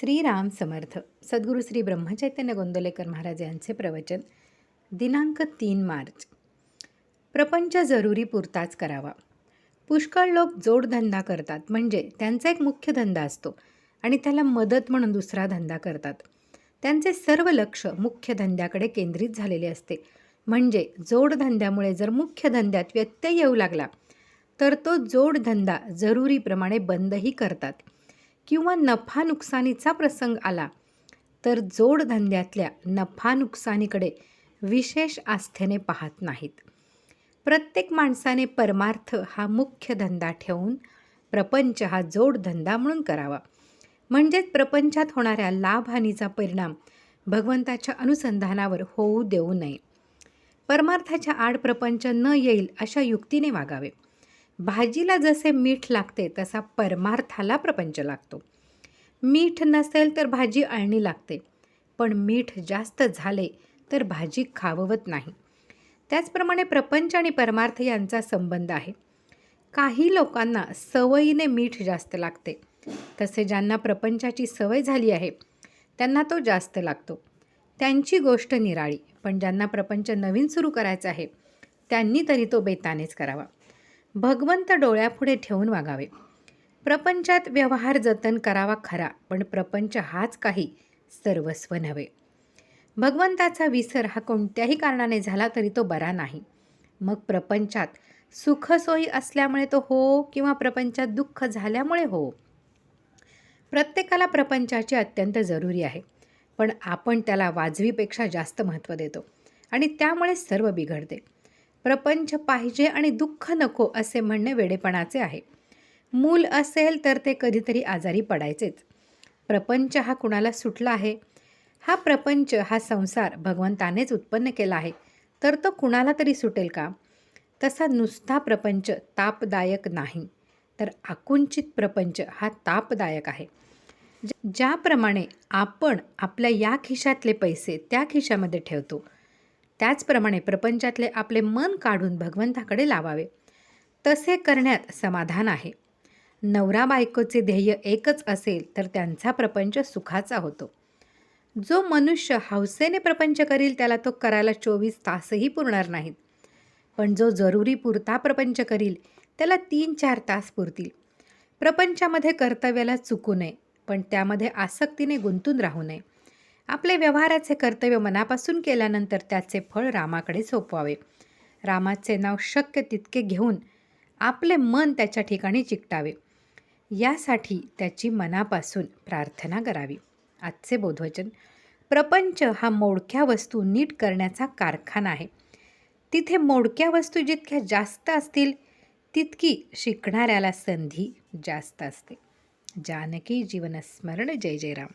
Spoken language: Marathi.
श्रीराम समर्थ सद्गुरू श्री ब्रह्मचैतन्य गोंदलेकर महाराज यांचे प्रवचन दिनांक तीन मार्च. प्रपंच जरुरी पुरताच करावा. पुष्कळ लोक जोडधंदा करतात म्हणजे त्यांचा एक मुख्य धंदा असतो आणि त्याला मदत म्हणून दुसरा धंदा करतात. त्यांचे सर्व लक्ष मुख्य धंद्याकडे केंद्रित झालेले असते. म्हणजे जोडधंद्यामुळे जर मुख्य धंद्यात व्यत्यय येऊ लागला तर तो जोडधंदा जरुरीप्रमाणे बंदही करतात. किंवा नफा नुकसानीचा प्रसंग आला तर जोडधंद्यातल्या नफा नुकसानीकडे विशेष आस्थेने पाहत नाहीत. प्रत्येक माणसाने परमार्थ हा मुख्य धंदा ठेवून प्रपंच हा जोडधंदा म्हणून करावा. म्हणजेच प्रपंचात होणाऱ्या लाभहानीचा परिणाम भगवंताच्या अनुसंधानावर होऊ देऊ नये. परमार्थाच्या आड प्रपंच न येईल अशा युक्तीने वागावे. भाजीला जसे मीठ लागते तसा परमार्थाला प्रपंच लागतो. मीठ नसेल तर भाजी अळणी लागते. पण मीठ जास्त झाले तर भाजी खाववत नाही. त्याचप्रमाणे प्रपंच आणि परमार्थ यांचा संबंध आहे. काही लोकांना सवयीने मीठ जास्त लागते. तसे ज्यांना प्रपंचाची सवय झाली आहे त्यांना तो जास्त लागतो. त्यांची गोष्ट निराळी पण ज्यांना प्रपंच नवीन सुरू करायचा आहे त्यांनी तरी तो बेतानेच करावा. भगवंत डोळ्यापुढे ठेवून वागावे. प्रपंचात व्यवहार जतन करावा खरा पण प्रपंच हाच काही सर्वस्व नव्हे. भगवंताचा विसर हा कोणत्याही कारणाने झाला तरी तो बरा नाही. मग प्रपंचात सुखसोयी असल्यामुळे तो हो किंवा प्रपंचात दुःख झाल्यामुळे हो? प्रत्येकाला प्रपंचाची अत्यंत जरुरी आहे पण आपण त्याला वाजवीपेक्षा जास्त महत्त्व देतो आणि त्यामुळे सर्व बिघडते. प्रपंच पाहिजे आणि दुःख नको असे म्हणणे वेडेपणाचे आहे. मूल असेल तर ते कधीतरी आजारी पडायचेच. प्रपंच हा कुणाला सुटला आहे? हा प्रपंच हा संसार भगवंतानेच उत्पन्न केला आहे. तर तो कुणाला तरी सुटेल का? तसा नुसता प्रपंच तापदायक नाही. तर आकुंचित प्रपंच हा तापदायक आहे. ज्याप्रमाणे आपण आपल्या या खिशातले पैसे त्या खिशामध्ये ठेवतो त्याचप्रमाणे प्रपंचातले आपले मन काढून भगवंताकडे लावावे. तसे करण्यात समाधान आहे. नवरा बायकोचे ध्येय एकच असेल तर त्यांचा प्रपंच सुखाचा होतो. जो मनुष्य हौसेने प्रपंच करील त्याला तो करायला चोवीस तासही पुरणार नाहीत. पण जो जरुरी पुरता प्रपंच करील त्याला तीन चार तास पुरतील. प्रपंचामध्ये कर्तव्याला चुकू नये पण त्यामध्ये आसक्तीने गुंतून राहू नये. आपले व्यवहाराचे कर्तव्य मनापासून केल्यानंतर त्याचे फळ रामाकडे सोपवावे. रामाचे नाव शक्य तितके घेऊन आपले मन त्याच्या ठिकाणी चिकटावे. यासाठी त्याची मनापासून प्रार्थना करावी. आजचे बोधवचन. प्रपंच हा मोडक्या वस्तू नीट करण्याचा कारखाना आहे. तिथे मोडक्या वस्तू जितक्या जास्त असतील तितकी शिकणाऱ्याला संधी जास्त असते. जानकी जीवनस्मरण. जय जय राम